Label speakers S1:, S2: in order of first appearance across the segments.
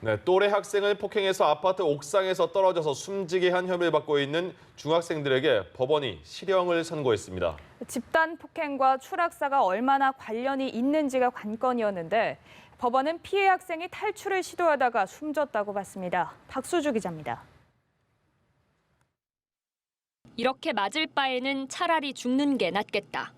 S1: 네, 또래 학생을 폭행해서 아파트 옥상에서 떨어져서 숨지게 한 혐의를 받고 있는 중학생들에게 법원이 실형을 선고했습니다.
S2: 집단 폭행과 추락사가 얼마나 관련이 있는지가 관건이었는데 법원은 피해 학생이 탈출을 시도하다가 숨졌다고 봤습니다. 박수주 기자입니다.
S3: 이렇게 맞을 바에는 차라리 죽는 게 낫겠다.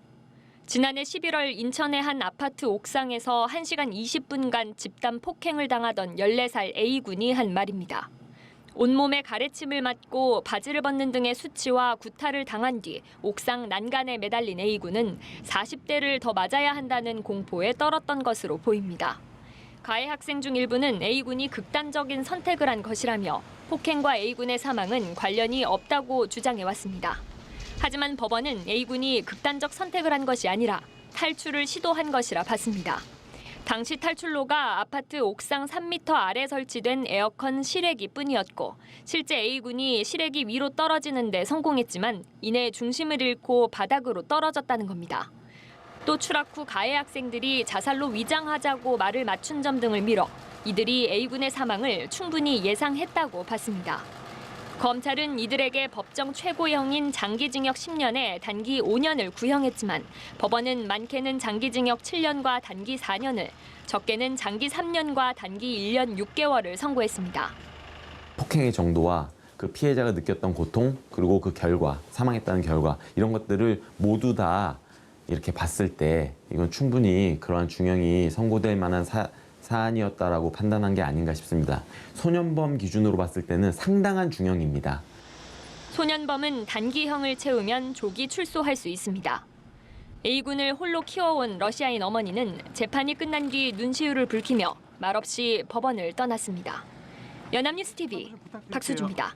S3: 지난해 11월 인천의 한 아파트 옥상에서 1시간 20분간 집단 폭행을 당하던 14살 A군이 한 말입니다. 온몸에 가래침을 맞고 바지를 벗는 등의 수치와 구타를 당한 뒤 옥상 난간에 매달린 A군은 40대를 더 맞아야 한다는 공포에 떨었던 것으로 보입니다. 가해 학생 중 일부는 A군이 극단적인 선택을 한 것이라며 폭행과 A군의 사망은 관련이 없다고 주장해 왔습니다. 하지만 법원은 A군이 극단적 선택을 한 것이 아니라 탈출을 시도한 것이라 봤습니다. 당시 탈출로가 아파트 옥상 3m 아래 설치된 에어컨 실외기 뿐이었고 실제 A군이 실외기 위로 떨어지는 데 성공했지만 이내 중심을 잃고 바닥으로 떨어졌다는 겁니다. 또 추락 후 가해 학생들이 자살로 위장하자고 말을 맞춘 점 등을 미뤄 이들이 A군의 사망을 충분히 예상했다고 봤습니다. 검찰은 이들에게 법정 최고형인 장기징역 10년에 단기 5년을 구형했지만 법원은 많게는 장기징역 7년과 단기 4년을, 적게는 장기 3년과 단기 1년 6개월을 선고했습니다.
S4: 폭행의 정도와 그 피해자가 느꼈던 고통 그리고 그 결과 사망했다는 결과 이런 것들을 모두 다 이렇게 봤을 때 이건 충분히 그러한 중형이 선고될 만한 사, 사안이었다라고 판단한 게 아닌가 싶습니다. 소년범 기준으로 봤을 때는 상당한 중형입니다.
S3: 소년범은 단기형을 채우면 조기 출소할 수 있습니다. A군을 홀로 키워온 러시아인 어머니는 재판이 끝난 뒤 눈시울을 붉히며 말없이 법원을 떠났습니다. 연합뉴스 TV 박수주입니다.